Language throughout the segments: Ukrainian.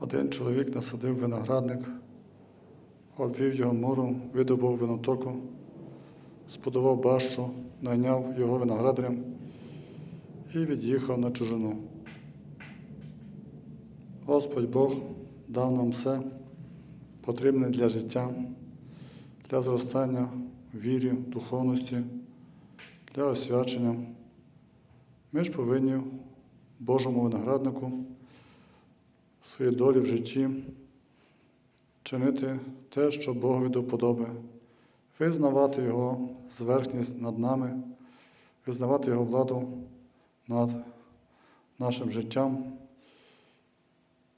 Один чоловік насадив виноградник, обвів його мором, видобув винотоку, збудував бащу, найняв його виноградарем і від'їхав на чужину. Господь Бог дав нам все потрібне для життя, для зростання вірі, духовності, для освячення. Ми ж повинні Божому винограднику свої долі в житті, чинити те, що Богові до вподоби, визнавати Його зверхність над нами, визнавати Його владу над нашим життям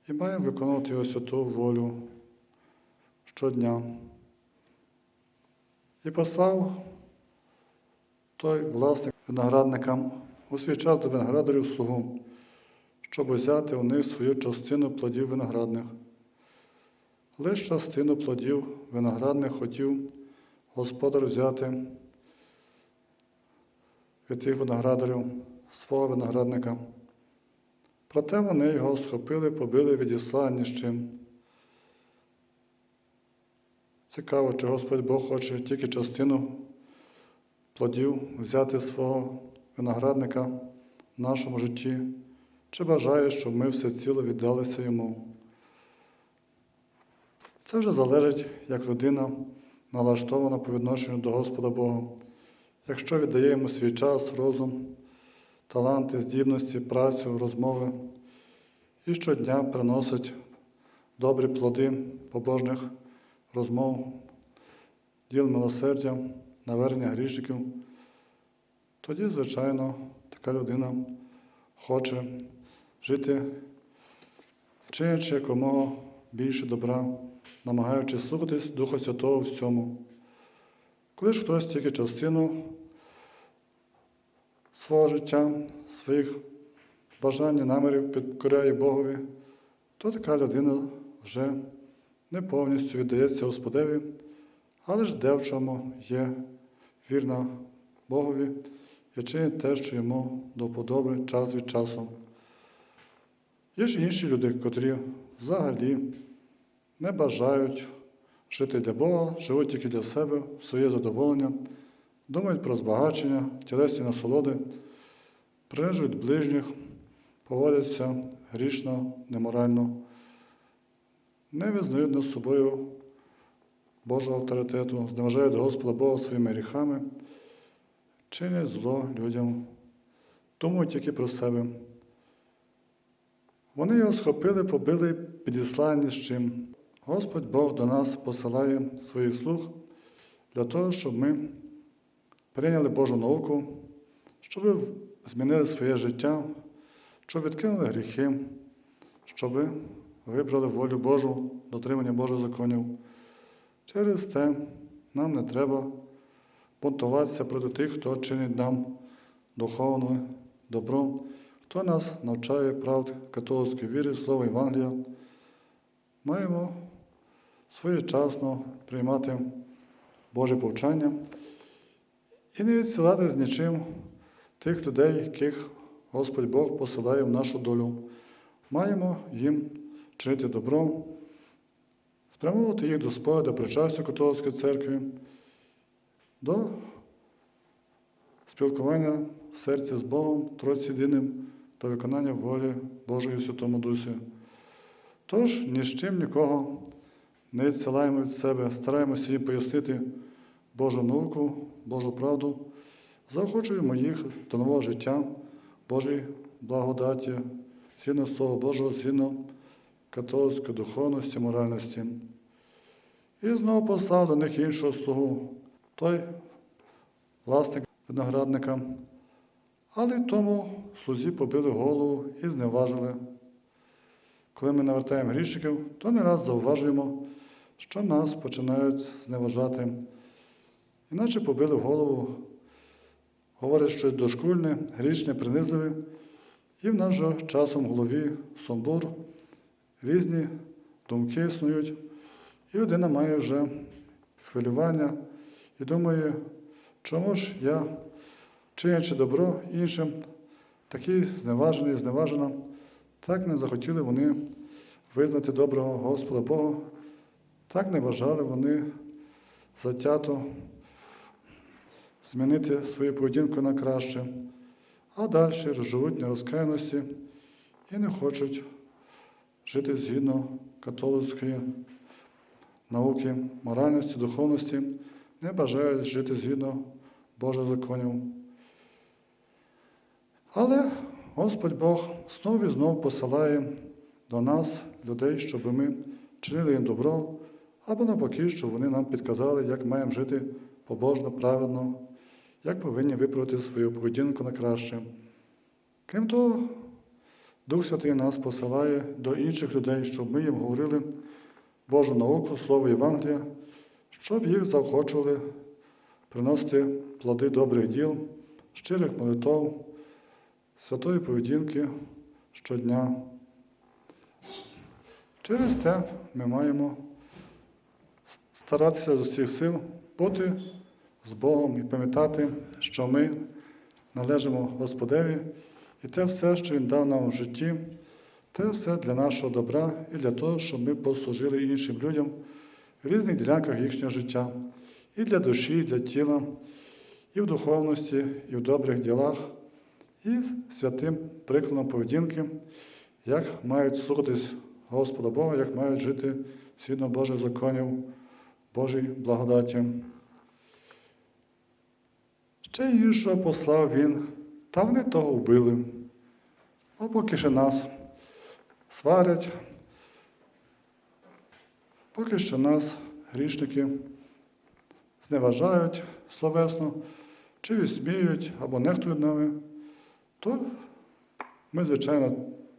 і маємо виконувати Його святу волю щодня. І послав той власник виноградникам у свій час до виноградарів слугу, щоб взяти у них свою частину плодів виноградних. Лише частину плодів виноградних хотів господар взяти від тих виноградарів свого виноградника. Проте вони його схопили, побили, відіслали ні з чим. Цікаво, чи Господь Бог хоче тільки частину плодів взяти свого виноградника в нашому житті, чи бажає, щоб ми все ціло віддалися йому. Це вже залежить, як людина налаштована по відношенню до Господа Бога. Якщо віддає йому свій час, розум, таланти, здібності, працю, розмови і щодня приносить добрі плоди побожних розмов, діл милосердя, навернення грішників, тоді, звичайно, така людина хоче жити, чинячи якомога більше добра, намагаючись слухатись Духа Святого всьому. Коли ж хтось тільки частину свого життя, своїх бажань і намірів підкоряє Богові, то така людина вже не повністю віддається Господеві, але ж де в чому є вірна Богові і чинить те, що йому до вподоби час від часу. Є ж інші люди, котрі взагалі не бажають жити для Бога, живуть тільки для себе, своє задоволення, думають про збагачення, тілесні насолоди, принижують ближніх, поводяться грішно, неморально, не визнають над собою Божого авторитету, зневажають Господа Бога своїми гріхами, чинять зло людям, думають тільки про себе. Вони його схопили, побили, підіслали ні з чим. Господь Бог до нас посилає своїх слуг для того, щоб ми прийняли Божу науку, щоб змінили своє життя, щоб відкинули гріхи, щоб вибрали волю Божу, дотримання Божих законів. Через те нам не треба бунтуватися проти тих, хто чинить нам духовне добро, хто нас навчає правд католицької віри, слова Євангелія. Маємо своєчасно приймати Боже повчання і не відсилати з нічим тих людей, яких Господь Бог посилає в нашу долю. Маємо їм чинити добро, спрямовувати їх до спою, до причастя католицької церкви, до спілкування в серці з Богом, Тройці єдиним та виконання волі Божої Святому Дусі. Тож ні з чим нікого не відсилаємо від себе, стараємося їм пояснити Божу науку, Божу правду, заохочуємо їх до нового життя, Божої благодаті, згідно Слова Божого, згідно католицької духовності, моральності. І знову послав до них іншого слугу, той власник виноградника. Але тому слузі побили голову і зневажили. Коли ми навертаємо грішників, то не раз зауважуємо, що нас починають зневажати. Іначе побили голову, говорять щось дошкульне, грішне, принизливе, і в нас же часом в голові сумбур, різні думки існують, і людина має вже хвилювання і думає, чому ж я, чинячи добро іншим, такий зневажений, зневажена, так не захотіли вони визнати доброго Господа Бога, так не бажали вони затято змінити свою поведінку на краще, а далі живуть нерозкаяності і не хочуть жити згідно католицької науки, моральності, духовності, не бажають жити згідно Божих законів. Але Господь Бог знову і знову посилає до нас людей, щоб ми чинили їм добро, або навпаки, щоб вони нам підказали, як маємо жити побожно, праведно, як повинні виправити свою поведінку на краще. Крім того, Дух Святий нас посилає до інших людей, щоб ми їм говорили Божу науку, Слово Євангелія, щоб їх заохочували приносити плоди добрих діл, щирих молитов, святої поведінки щодня. Через те ми маємо старатися з усіх сил бути з Богом і пам'ятати, що ми належимо Господеві, і те все, що Він дав нам у житті, те все для нашого добра і для того, щоб ми послужили іншим людям в різних ділянках їхнього життя, і для душі, і для тіла, і в духовності, і в добрих ділах, і святим прикладом поведінки, як мають слухатись Господа Бога, як мають жити згідно Божих законів, Божій благодаті. Ще іншого послав він, та вони того вбили. А поки ще нас сварять, поки що нас, грішники, зневажають словесно, чи відсміють або нехтують нами, то ми, звичайно,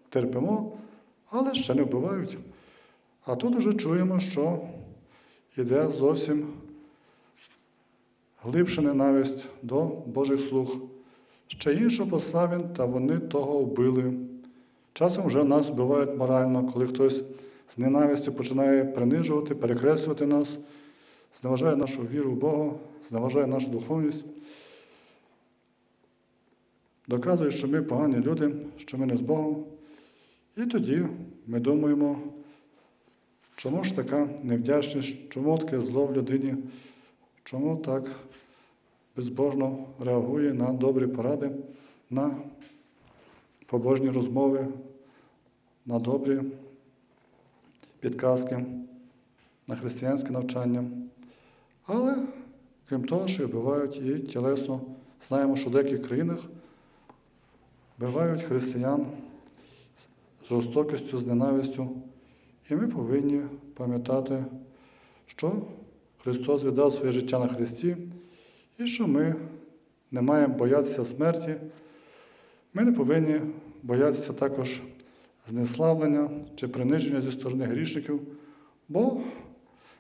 терпимо, але ще не вбивають. А тут вже чуємо, що йде зовсім глибша ненависть до Божих слуг. Ще іншого послав він, та вони того вбили. Часом вже нас вбивають морально, коли хтось з ненавистю починає принижувати, перекреслювати нас, зневажає нашу віру в Бога, зневажає нашу духовність, доказує, що ми погані люди, що ми не з Богом. І тоді ми думаємо, чому ж така невдячність, чому таке зло в людині, чому так безбожно реагує на добрі поради, на побожні розмови, на добрі підказки, на християнське навчання. Але, крім того, що і вбивають і тілесно, знаємо, що в деяких країнах вбивають християн з жорстокістю, з ненавистю. І ми повинні пам'ятати, що Христос віддав своє життя на Христі, і що ми не маємо боятися смерті. Ми не повинні боятися також знеславлення чи приниження зі сторони грішників, бо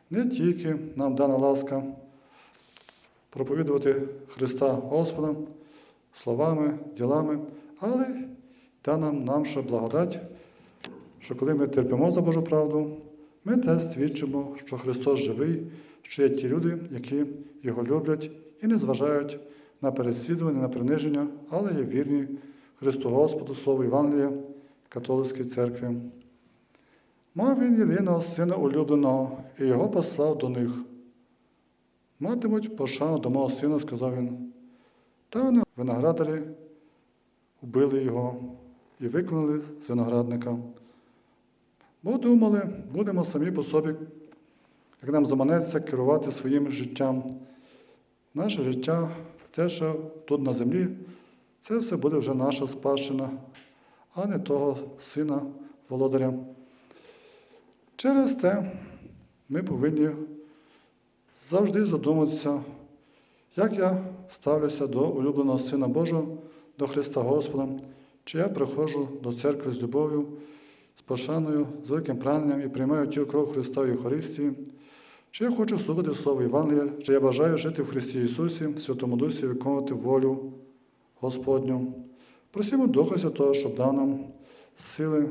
не тільки нам дана ласка проповідувати Христа Господа словами, ділами, але дана нам ще благодать, що коли ми терпимо за Божу правду, ми теж свідчимо, що Христос живий, що є ті люди, які Його люблять і не зважають на переслідування, на приниження, але є вірні Христу Господу, Слову Євангелія, католицькій церкві. Мав він єдиного сина улюбленого, і його послав до них. Матимуть пошану до мого сина, сказав він. Та вони виноградарі вбили його і виконали з виноградника. Бо думали, будемо самі по собі, як нам заманеться керувати своїм життям. Наше життя, те, що тут на землі, це все буде вже наша спадщина, а не того сина володаря. Через те ми повинні завжди задуматися, як я ставлюся до улюбленого Сина Божого, до Христа Господа, чи я приходжу до церкви з любов'ю, з пошаною, з великим прагненням і приймаю тіло кров Христа в Євхаристії, чи я хочу слухати Слово Євангелія, чи я бажаю жити в Христі Ісусі, в Святому Дусі, виконувати волю Господню. Просимо Духа Святого, щоб дав нам сили,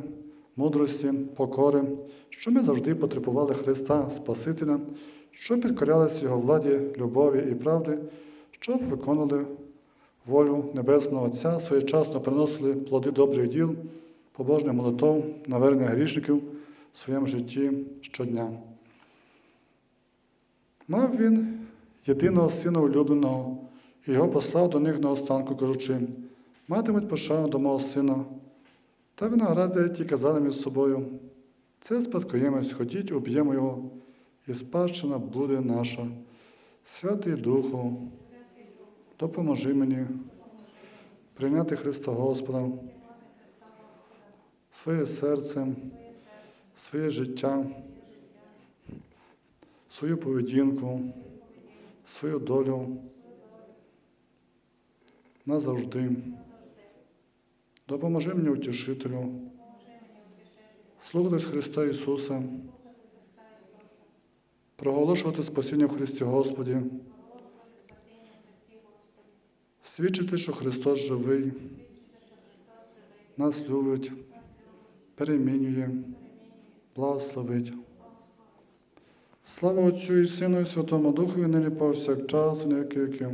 мудрості, покори, щоб ми завжди потребували Христа Спасителя, щоб підкорялися Його владі, любові і правди, щоб виконували волю Небесного Отця, своєчасно приносили плоди добрих діл, побожних молитов, навернення грішників, в своєму житті щодня. Мав він єдиного сина улюбленого, і його послав до них на останку, кажучи, матимуть пошану до мого сина. Та виногради ті казали між собою, це спадкоємець, ходіть, уб'ємо його, і спадщина буде наша. Святий Духу, допоможи мені прийняти Христа Господа, своє серце, своє життя, свою поведінку, свою долю назавжди. Допоможи мені утішителю, слухатись Христа Ісуса, проголошувати спасіння в Христі Господі, свідчити, що Христос живий, нас любить, перемінює, благословить. Слава Отцю і Сину і Святому Духу, і нині повсякчас, і на віки віків.